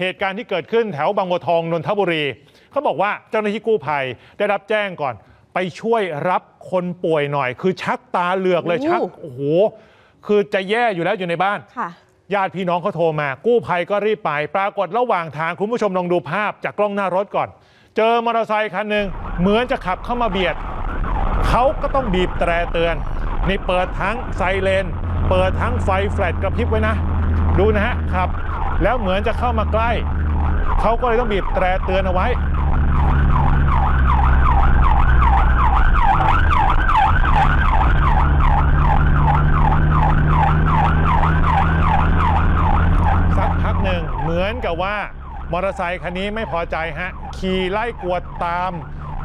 เหตุการณ์ที่เกิดขึ้นแถวบางบัวทองนนทบุรีเขาบอกว่าเจ้าหน้าที่กู้ภัยได้รับแจ้งก่อน ไปช่วยรับคนป่วยหน่อย คือชักตาเหลือกเลยโอ้ชักโอ้โหคือจะแย่อยู่แล้วอยู่ในบ้านค่ะญาติพี่น้องเขาโทรมา กู้ภัยก็รีบไป ปรากฏระหว่างทางคุณผู้ชมลองดูภาพจากกล้องหน้ารถก่อน เจอมอเตอร์ไซค์คันหนึ่งเหมือนจะขับเข้ามาเบียดเขาก็ต้องบีบแตรเตือนนี่เปิดทั้งไซเรนเปิดทั้งไฟแฟลชกระพริบไว้นะ ดูนะฮะขับ แล้วเหมือนจะเข้ามาใกล้ เขาก็เลยต้องบีบแตรเตือนเอาไว้ สักพักหนึ่งเหมือนกับว่ามอเตอร์ไซคันนี้ไม่พอใจฮะ ขี่ไล่กวดตาม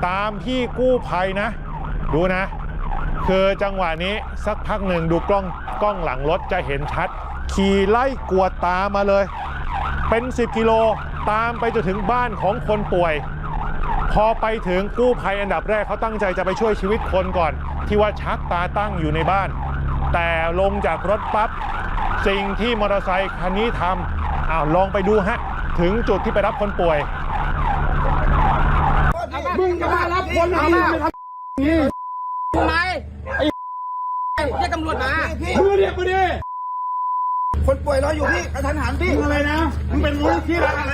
ตามพี่กู้ภัยนะ ดูนะ คือจังหวะนี้สักพักหนึ่งดูกล้องกล้องหลังรถจะเห็นชัด ขี่ไล่กวดตามมาเลย เป็น 10 กิโลตามไปจนถึงบ้านของคนป่วย พอไปถึงกู้ภัยอันดับแรกเขาตั้งใจจะไปช่วยชีวิตคนก่อน ที่ว่าชักตาตั้งอยู่ในบ้าน แต่ลงจากรถปั๊บสิ่งที่มอเตอร์ไซคันนี้ทำอ้าวลองไปดูฮะ ถึงจุดที่ไปรับคนป่วยมึงจะมารับคนหรือมึงจะทำนี่ทำไมไอ้เรียกตำรวจมามึงเรียกมาดิ คนป่วยรออยู่พี่กระทันหันพี่มึงอะไรนะ มึงเป็นมูลที่รักอะไร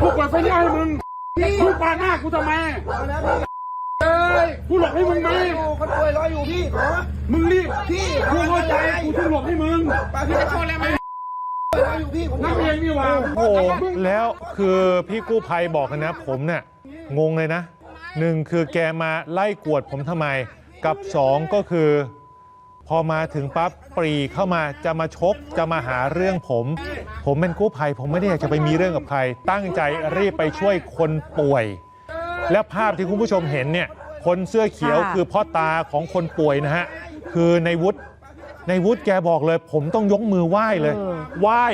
กูกดไฟหน้าให้มึงมึงปาดหน้ากูทำไมเอ้ยกูหลบให้มึงไหมคนป่วยรออยู่พี่ขอมึงรีบพี่กูเข้าใจกูถึงหลบให้มึงปาพี่จะชนแล้วไหมรออยู่พี่ผมนักเรียนนี่หว่าโอ้โหแล้วคือพี่กู้ภัยบอกกันนะผมเนี่ยงงเลยนะหนึ่งคือแกมาไล่กวดผมทำไม กับสองก็คือ พอมาถึงปั๊บปรีเข้ามาจะมาชกจะมาหาเรื่องผม ผมเป็นกู้ภัย ผมไม่ได้อยากจะไปมีเรื่องกับใคร ตั้งใจรีบไปช่วยคนป่วย และภาพที่คุณผู้ชมเห็นเนี่ยคนเสื้อเขียวค่ะ คือพ่อตาของคนป่วยนะฮะคือในวุฒิในวุฒิแกบอกเลย ผมต้องยกมือไหว้เลยไหว้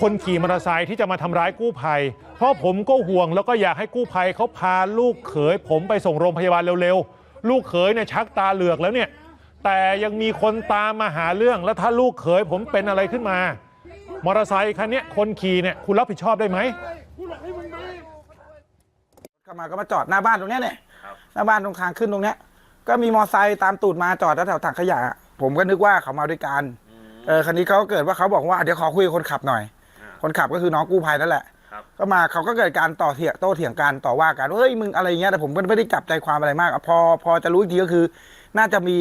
คนขี่มอเตอร์ไซค์ที่จะมาทำร้ายกู้ภัย เพราะผมก็ห่วงแล้วก็อยากให้กู้ภัยเขาพาลูกเขย ผมไปส่งโรงพยาบาลเร็วๆ ลูกเขยเนี่ยชักตาเหลือกแล้วเนี่ย แต่ยังมีคนตามมาหาเรื่องแล้วถ้าลูกเขยผมเป็นอะไรขึ้นมา มอเตอร์ไซค์คันนี้คนขี่เนี่ยคุณรับผิดชอบได้ไหมเข้ามาก็มาจอดหน้าบ้านตรงเนี้ยเนี่ยหน้าบ้านตรงทางขึ้นตรงเนี้ย ก็มีมอไซค์ตามตูดมาจอดแถวๆถังขยะ ผมก็นึกว่าเขามาด้วยกันเออคันนี้เขาก็เกิดว่าเขาบอกว่าเดี๋ยวขอคุยกับคนขับหน่อย คนขับก็คือน้องกู้ภัยนั่นแหละก็มาเขาก็เกิดการต่อเถียงโต้เถียงกันต่อว่ากันเฮ้ยมึงอะไรเงี้ยแต่ผมก็ไม่ได้จับใจความอะไรมาก พอพอจะรู้อีกทีก็คือ น่าจะมี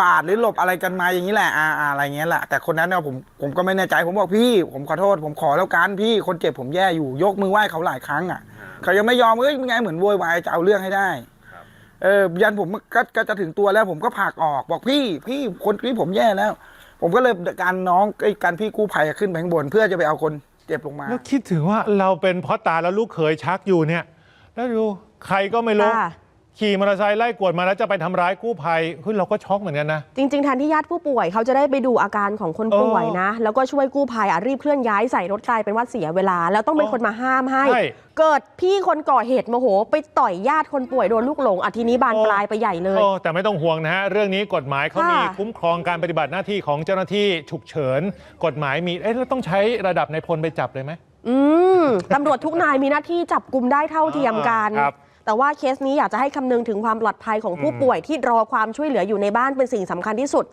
ปาดหรือหลบอะไรกันมาอย่างนี้แหละอ่าอ่าอะไรเงี้ยแหละแต่คนนั้นเนี่ยผมผมก็ไม่แน่ใจผมบอกพี่ ผมขอโทษ ผมขอแล้วกันพี่คนเจ็บผมแย่อยู่ยกมือไหว้เขาหลายครั้งอะเขายังไม่ยอมเอ้ยมึงไงเหมือนโวยวายจะเอาเรื่องให้ได้เออยันผมก็ก็จะถึงตัวแล้วผมก็ผลักออกบอกพี่ พี่คนพี่ผมแย่แล้ว ผมก็เลยการน้องไอ้การพี่กู้ภัยอะขึ้นไปข้างบนเพื่อจะไปเอาคนเจ็บลงมา แล้วคิดถึงว่าเราเป็นพ่อตาแล้วลูกเขยชักอยู่เนี่ย แล้วดูใครก็ไม่รู้ค่ะ ขี่มอเตอร์ไซค์ไล่กวดมาแล้วจะไปทำร้ายกู้ภัยเฮ้ยเราก็ช็อกเหมือนกันนะ จริงๆแทนที่ญาติผู้ป่วยเขาจะได้ไปดูอาการของคนป่วยนะ แล้วก็ช่วยกู้ภัยอะรีบเคลื่อนย้ายใส่รถกลายเป็นว่าเสียเวลา แล้วต้องเป็นคนมาห้ามให้ ใช่เกิดพี่คนก่อเหตุโมโห ไปต่อยญาติคนป่วยโดนลูกหลงอะทีนี้บานปลายไปใหญ่เลย โอ้แต่ไม่ต้องห่วงนะฮะ เรื่องนี้กฎหมายเขามีค่ะ คุ้มครองการปฏิบัติหน้าที่ของเจ้าหน้าที่ฉุกเฉิน กฎหมายมีเอ๊ะแล้วต้องใช้ระดับในายพลไปจับเลยไหม อืมตำรวจทุกนายมีหน้าที่จับกลุ่มได้เท่าเทียมกันครับ แต่ว่าเคสนี้อยากจะให้คำนึงถึงความปลอดภัยของผู้ป่วยที่รอความช่วยเหลืออยู่ในบ้านเป็นสิ่งสำคัญที่สุด